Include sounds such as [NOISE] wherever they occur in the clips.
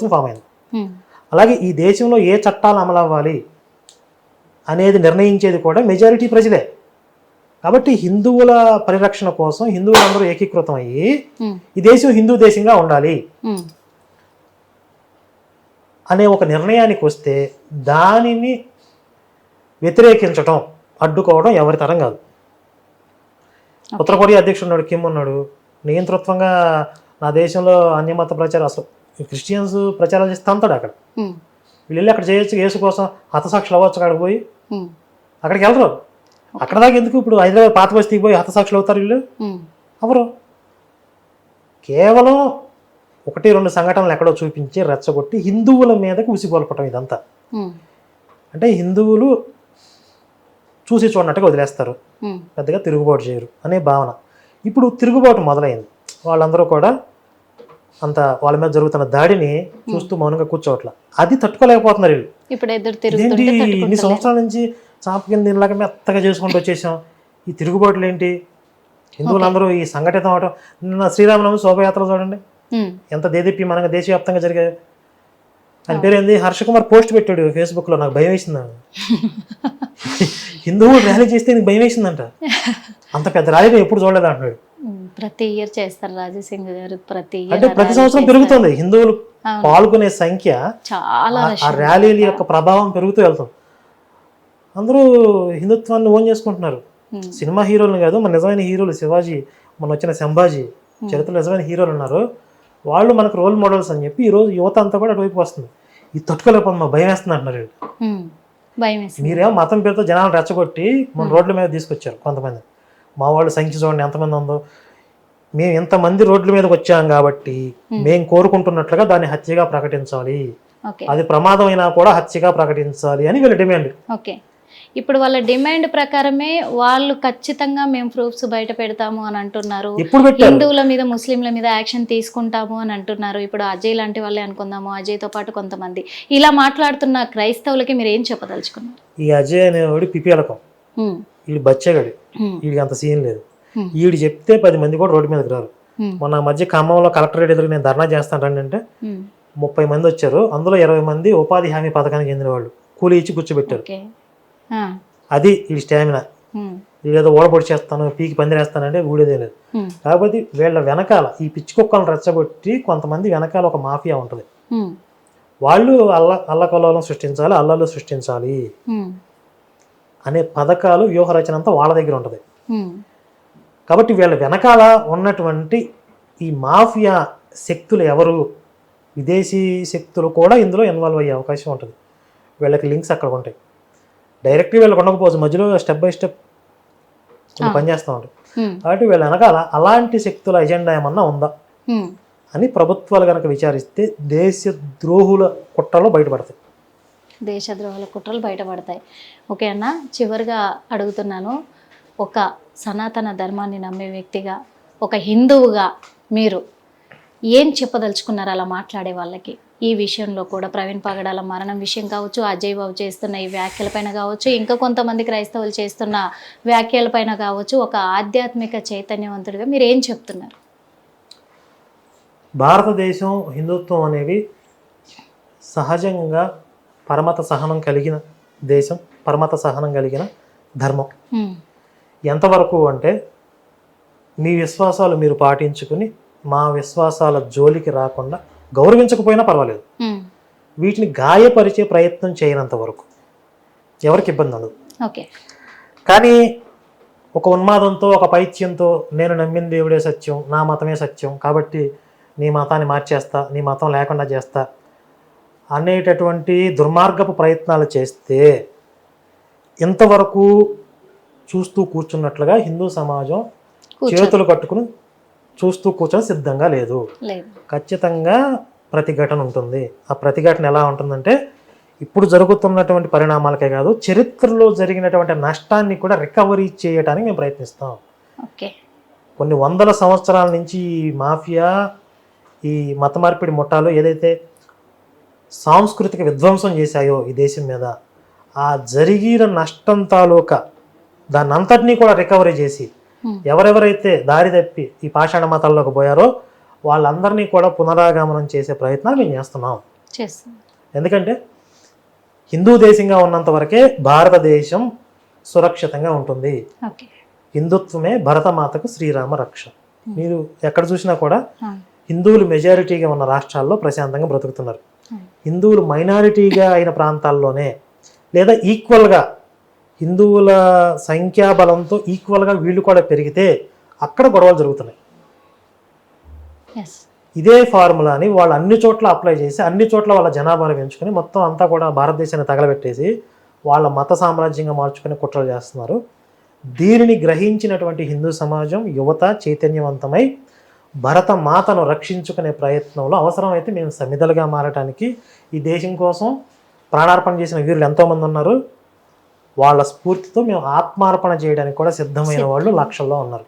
ప్రభుత్వం ఫామ్ అయింది. అలాగే ఈ దేశంలో ఏ చట్టాలు అమలు అవ్వాలి అనేది నిర్ణయించేది కూడా మెజారిటీ ప్రజలే. కాబట్టి హిందువుల పరిరక్షణ కోసం హిందువులందరూ ఏకీకృతం అయ్యి ఈ దేశం హిందూ దేశంగా ఉండాలి అనే ఒక నిర్ణయానికి వస్తే దానిని వ్యతిరేకించటం అడ్డుకోవడం ఎవరి తరం కాదు. ఉత్తర కొరియా అధ్యక్షుడు ఉన్నాడు కిమ్ ఉన్నాడు. నియంతృత్వంగా నా దేశంలో అన్యమత ప్రచారం అసలు క్రిస్టియన్స్ ప్రచారాలు చేస్తే అంతాడు అక్కడ. వీళ్ళు వెళ్ళి అక్కడ చేయొచ్చు యేసు కోసం హతసాక్షులు అవ్వచ్చు అక్కడికి పోయి. అక్కడికి వెళ్ళరు అక్కడ దాకా ఎందుకు ఇప్పుడు హైదరాబాద్ పాత బస్తీకి పోయి హతసాక్షులు అవుతారు వీళ్ళు? అవరు కేవలం ఒకటి రెండు సంఘటనలు ఎక్కడో చూపించి రెచ్చగొట్టి హిందువుల మీదకి ఉసిగొల్పటం ఇదంతా. అంటే హిందువులు చూసి చూడనట్టుగా వదిలేస్తారు. పెద్దగా తిరుగుబాటు చేయరు అనే భావన. ఇప్పుడు తిరుగుబాటు మొదలైంది. వాళ్ళందరూ కూడా అంత వాళ్ళ మీద జరుగుతున్న దాడిని చూస్తూ మౌనంగా కూర్చోవట్ల. అది తట్టుకోలేకపోతున్నారు వీళ్ళు. ఇన్ని. సంవత్సరాల నుంచి చాప కింద దీనిలాగా మెత్తగా చేసుకుంటూ వచ్చేసాం. ఈ తిరుగుబాటులు ఏంటి? హిందువులందరూ ఈ సంఘటితం అవటం. నిన్న శ్రీరామనవమి శోభయాత్ర చూడండి. ఎంత దేదీప్య మనగా దేశవ్యాప్తంగా జరిగాయి. ఆయన పేరు ఏంది? హర్ష కుమార్ పోస్ట్ పెట్టాడు ఫేస్బుక్లో. నాకు భయం వేసింది. [LAUGHS] హిందువులు ర్యాలీ చేస్తే నీకు భయం వేసిందంట. అంత పెద్ద ర్యాలీ ఎప్పుడు చూడలేదు అంటున్నాడు. ప్రతి ఇయర్ చేస్తారు రాజసింగ్ గారు ప్రతి అంటే ప్రతి సంవత్సరం పెరుగుతుంది. హిందువులు. పాల్గొనే సంఖ్య చాలా ఆ- ర్యాలీల యొక్క ప్రభావం పెరుగుతూ వెళ్తుంది అందరూ హిందుత్వాన్ని ఓన్ చేసుకుంటున్నారు. సినిమా హీరోలు కాదు మన నిజమైన హీరోలు శివాజీ మన వచ్చిన సంభాజీ చరిత్రలో నిజమైన హీరోలు ఉన్నారు. వాళ్ళు మనకు రోల్ మోడల్స్ అని చెప్పి ఈ రోజు యువత అంతా కూడా అటువైపు వస్తుంది. ఇది తట్టుకోలేకపోతుంది మా భయం వేస్తుంది అంటున్నారు మీరేమో మతం పేరుతో జనాలు రెచ్చగొట్టి మన రోడ్ల మీద తీసుకొచ్చారు కొంతమంది. మా వాళ్ళు సంఖ్య చూడండి ఎంతమంది ఉందో. మేము ఇంతమంది రోడ్ల మీదకి వచ్చాం కాబట్టి మేము. కోరుకుంటున్నట్లుగా దాన్ని హత్యగా ప్రకటించాలి. అది ప్రమాదం అయినా కూడా హత్యగా ప్రకటించాలి అని వీళ్ళ డిమాండ్. ఓకే. ఇప్పుడు వాళ్ళ డిమాండ్ ప్రకారమే వాళ్ళు ఖచ్చితంగా మేము ప్రూఫ్స్ బయట పెడతాము అని అంటున్నారు. హిందువుల మీద ముస్లింల మీద యాక్షన్ తీసుకుంటాము అని అంటున్నారు. ఇప్పుడు అజయ్ లాంటి వాళ్ళే అనుకుందాము. అజయ్తో పాటు కొంతమంది. ఇలా మాట్లాడుతున్న క్రైస్తవులకి మీరు ఏం చెప్పదలుచుకున్నారు? ఈ అజయ్ అనేవాడు పిపిఎలకం ఉమ్, వీడు బచ్చగాడు. వీడికి అంత సీన్ లేదు. వీడు చెప్తే పది మంది కూడా రోడ్డు మీదకి రారు. మొన్న మధ్య ఖమ్మంలో కలెక్టరేట్ ఎదురు నేను ధర్నా చేస్తాను రండి అంటే ముప్పై మంది వచ్చారు. అందులో ఇరవై మంది ఉపాధి హామీ పథకానికి చెందిన వాళ్ళు. కూలి ఇచ్చి కూర్చోబెట్టారు. అది వీడి స్టామినా. వీడేదో ఓడపొడి చేస్తాను పీకి పందిరేస్తానంటే ఊడేదే లేదు. కాకపోతే వీళ్ళ వెనకాల ఈ పిచ్చి కుక్కలను రెచ్చగొట్టి కొంతమంది వెనకాల ఒక మాఫియా ఉంటుంది. వాళ్ళు అల్ల అల్లకల్లోలం సృష్టించాలి అల్లలు సృష్టించాలి అనే పథకాలు వ్యూహ రచన అంతా వాళ్ళ దగ్గర ఉంటుంది. కాబట్టి వీళ్ళ వెనకాల ఉన్నటువంటి ఈ మాఫియా శక్తులు ఎవరు? విదేశీ శక్తులు కూడా ఇందులో ఇన్వాల్వ్ అయ్యే అవకాశం ఉంటుంది. వీళ్ళకి లింక్స్ అక్కడ ఉంటాయి. డైరెక్ట్గా వీళ్ళకి ఉండకపోవచ్చు మధ్యలో స్టెప్ బై స్టెప్ పనిచేస్తూ ఉంటాయి. కాబట్టి వీళ్ళ వెనకాల అలాంటి శక్తుల ఎజెండా ఏమన్నా ఉందా. అని ప్రభుత్వాలు కనుక విచారిస్తే దేశ ద్రోహుల కుట్రలో బయటపడతాయి. దేశద్రోహాల కుట్రలు బయటపడతాయి. ఓకే అన్న చివరిగా అడుగుతున్నాను. ఒక సనాతన ధర్మాన్ని నమ్మే వ్యక్తిగా ఒక హిందువుగా మీరు ఏం చెప్పదలుచుకున్నారు? అలా మాట్లాడే వాళ్ళకి. ఈ విషయంలో కూడా ప్రవీణ్ పగడాల మరణం విషయం కావచ్చు అజయ్ బాబు చేస్తున్న ఈ వ్యాఖ్యలపైన కావచ్చు ఇంకా కొంతమంది క్రైస్తవులు చేస్తున్న వ్యాఖ్యలపైన కావచ్చు ఒక ఆధ్యాత్మిక చైతన్యవంతుడిగా మీరు ఏం చెప్తున్నారు? భారతదేశం హిందుత్వం అనేవి సహజంగా పరమత సహనం కలిగిన దేశం పరమత సహనం కలిగిన ధర్మం. ఎంతవరకు అంటే మీ విశ్వాసాలు మీరు పాటించుకుని మా విశ్వాసాల జోలికి రాకుండా గౌరవించకపోయినా పర్వాలేదు. వీటిని గాయపరిచే ప్రయత్నం చేయనంత వరకు. ఎవరికి ఇబ్బంది ఉండదు. ఓకే. కానీ ఒక ఉన్మాదంతో ఒక పైత్యంతో నేను నమ్మిన దేవుడే సత్యం నా మతమే సత్యం కాబట్టి నీ మతాన్ని మార్చేస్తా నీ మతం లేకుండా చేస్తా అనేటటువంటి దుర్మార్గపు ప్రయత్నాలు చేస్తే ఇంతవరకు చూస్తూ కూర్చున్నట్లుగా హిందూ సమాజం చేతులు కట్టుకుని చూస్తూ కూర్చొని సిద్ధంగా లేదు. ఖచ్చితంగా ప్రతిఘటన ఉంటుంది. ఆ ప్రతిఘటన ఎలా ఉంటుందంటే ఇప్పుడు జరుగుతున్నటువంటి పరిణామాలకే కాదు చరిత్రలో జరిగినటువంటి నష్టాన్ని కూడా రికవరీ చేయడానికి మేము ప్రయత్నిస్తాం. కొన్ని వందల సంవత్సరాల నుంచి ఈ మాఫియా ఈ మత మార్పిడి ముఠాలు ఏదైతే సాంస్కృతిక విధ్వంసం చేశాయో ఈ దేశం మీద ఆ జరిగిన నష్టం తాలూకా దాన్ని అంతటినీ కూడా రికవరీ చేసి. ఎవరెవరైతే దారి తప్పి ఈ పాషాణ మతాల్లోకి పోయారో వాళ్ళందరినీ కూడా పునరాగమనం చేసే ప్రయత్నాలు మేము చేస్తున్నాం. ఎందుకంటే హిందూ దేశంగా ఉన్నంత వరకే భారతదేశం సురక్షితంగా ఉంటుంది. హిందుత్వమే భరతమాతకు శ్రీరామ రక్ష. మీరు ఎక్కడ చూసినా కూడా హిందువులు మెజారిటీగా ఉన్న రాష్ట్రాల్లో ప్రశాంతంగా బ్రతుకుతున్నారు. హిందువులు మైనారిటీగా అయిన ప్రాంతాల్లోనే లేదా ఈక్వల్గా హిందువుల సంఖ్యాబలంతో ఈక్వల్గా వీళ్ళు కూడా పెరిగితే అక్కడ గొడవలు జరుగుతున్నాయి. ఇదే ఫార్ములాని వాళ్ళు అన్ని చోట్ల అప్లై చేసి అన్ని చోట్ల వాళ్ళ జనాభాను పెంచుకొని మొత్తం అంతా కూడా భారతదేశాన్ని తగలబెట్టేసి వాళ్ళ మత సామ్రాజ్యంగా మార్చుకొని కుట్రలు చేస్తున్నారు. దీనిని గ్రహించినటువంటి హిందూ సమాజం యువత చైతన్యవంతమై భరత మాతను రక్షించుకునే ప్రయత్నంలో అవసరమైతే మేము సమిధలుగా మారటానికి ఈ దేశం కోసం ప్రాణార్పణ చేసిన వీరులు ఎంతోమంది ఉన్నారు. వాళ్ళ స్ఫూర్తితో మేము ఆత్మార్పణ చేయడానికి కూడా సిద్ధమైన వాళ్ళు లక్షల్లో ఉన్నారు.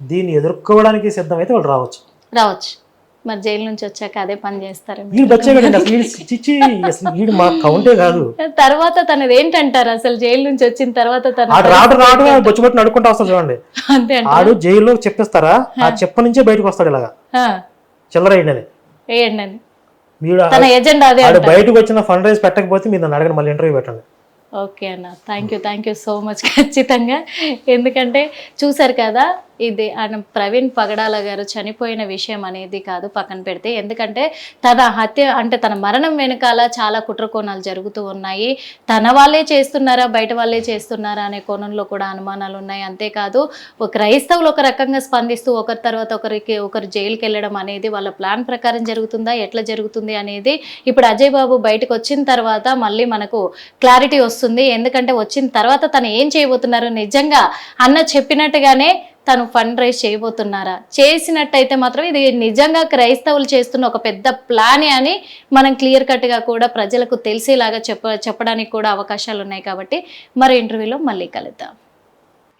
దీన్ని ఎదుర్కోవడానికి సిద్ధమైతే వాళ్ళు రావచ్చు. రావచ్చు. మరి జైలు నుంచి వచ్చాక అదే పని చేస్తారు వీడు మా కౌంటే కాదు. తర్వాత తనది ఏంటంటారు అసలు జైలు నుంచి వచ్చిన తర్వాత తన రావడం రావడం బొచ్చుబట్టి నడుకుంటా వస్తాడు చూడండి. అంతే ఆడు జైల్లో చెప్పిస్తారా? ఆ చెప్ప నుంచే బయటకు వస్తాడు ఇలాగా. చిల్లర వేయండి మీరు తన బయటకు వచ్చిన ఫండ్ రైజ్ పెట్టకపోతే మీరు నన్ను అడగండి మళ్ళీ ఇంటర్వ్యూ పెట్టండి. ఓకే అన్న. Thank you thank you so much ఖచ్చితంగా. ఎందుకంటే చూసారు కదా ఇది ఆయన ప్రవీణ్ పగడాల గారు చనిపోయిన విషయం అనేది కాదు పక్కన పెడితే. ఎందుకంటే తన హత్య అంటే తన మరణం వెనకాల చాలా కుట్రకోణాలు జరుగుతూ ఉన్నాయి. తన వాళ్ళే చేస్తున్నారా బయట వాళ్ళే చేస్తున్నారా అనే కోణంలో కూడా అనుమానాలు ఉన్నాయి. అంతేకాదు ఒక క్రైస్తవులు ఒక రకంగా స్పందిస్తూ ఒకరి తర్వాత ఒకరికి ఒకరు జైలుకి వెళ్ళడం అనేది వాళ్ళ ప్లాన్ ప్రకారం జరుగుతుందా ఎట్లా జరుగుతుంది అనేది ఇప్పుడు అజయ్ బాబు బయటకు వచ్చిన తర్వాత మళ్ళీ మనకు క్లారిటీ వస్తుంది. ఎందుకంటే వచ్చిన తర్వాత తను ఏం చేయబోతున్నారు నిజంగా అన్న చెప్పినట్టుగానే తను ఫండ్ రైజ్ చేయబోతున్నారా? చేసినట్టయితే మాత్రం ఇది నిజంగా క్రైస్తవులు చేస్తున్న ఒక పెద్ద ప్లానే అని మనం క్లియర్ కట్గా కూడా ప్రజలకు తెలిసేలాగా చెప్ప చెప్పడానికి కూడా అవకాశాలు ఉన్నాయి కాబట్టి మరి ఇంటర్వ్యూలో మళ్ళీ కలుద్దాం.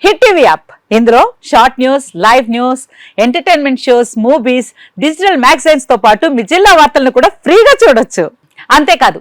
Hit TV app. ఇందులో short news live news entertainment shows movies digital మ్యాగజైన్స్తో పాటు మీ జిల్లా వార్తలను కూడా ఫ్రీగా చూడొచ్చు. అంతేకాదు